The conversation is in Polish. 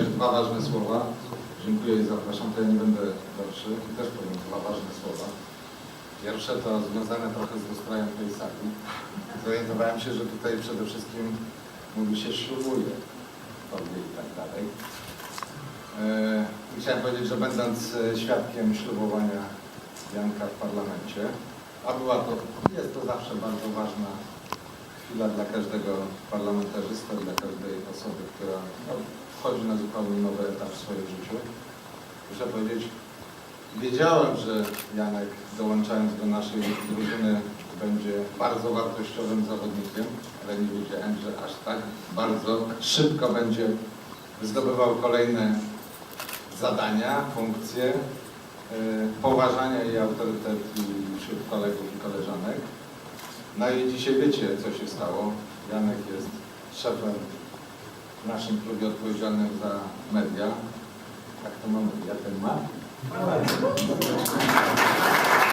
dwa ważne słowa. Dziękuję i zapraszam, to ja nie będę gorszy. Też powiem dwa ważne słowa. Pierwsze to związane trochę z ustrojem tej sali. Zorientowałem się, że tutaj przede wszystkim mówi się ślubuje tobie i tak dalej. I Chciałem powiedzieć, że będąc e, świadkiem ślubowania Janka w parlamencie, a była to, jest to zawsze bardzo ważna chwila dla każdego parlamentarzysty, dla każdej osoby, która no, wchodzi na zupełnie nowy etap w swoim życiu. Muszę powiedzieć, wiedziałem, że Janek dołączając do naszej drużyny będzie bardzo wartościowym zawodnikiem, ale nie wiedziałem, że aż tak bardzo szybko będzie zdobywał kolejne zadania, funkcje, yy, poważania i autorytet wśród kolegów i koleżanek. No i dzisiaj wiecie, co się stało. Janek jest szefem w naszym klubie odpowiedzialnym za media. Jak to mamy? Ja ten ma?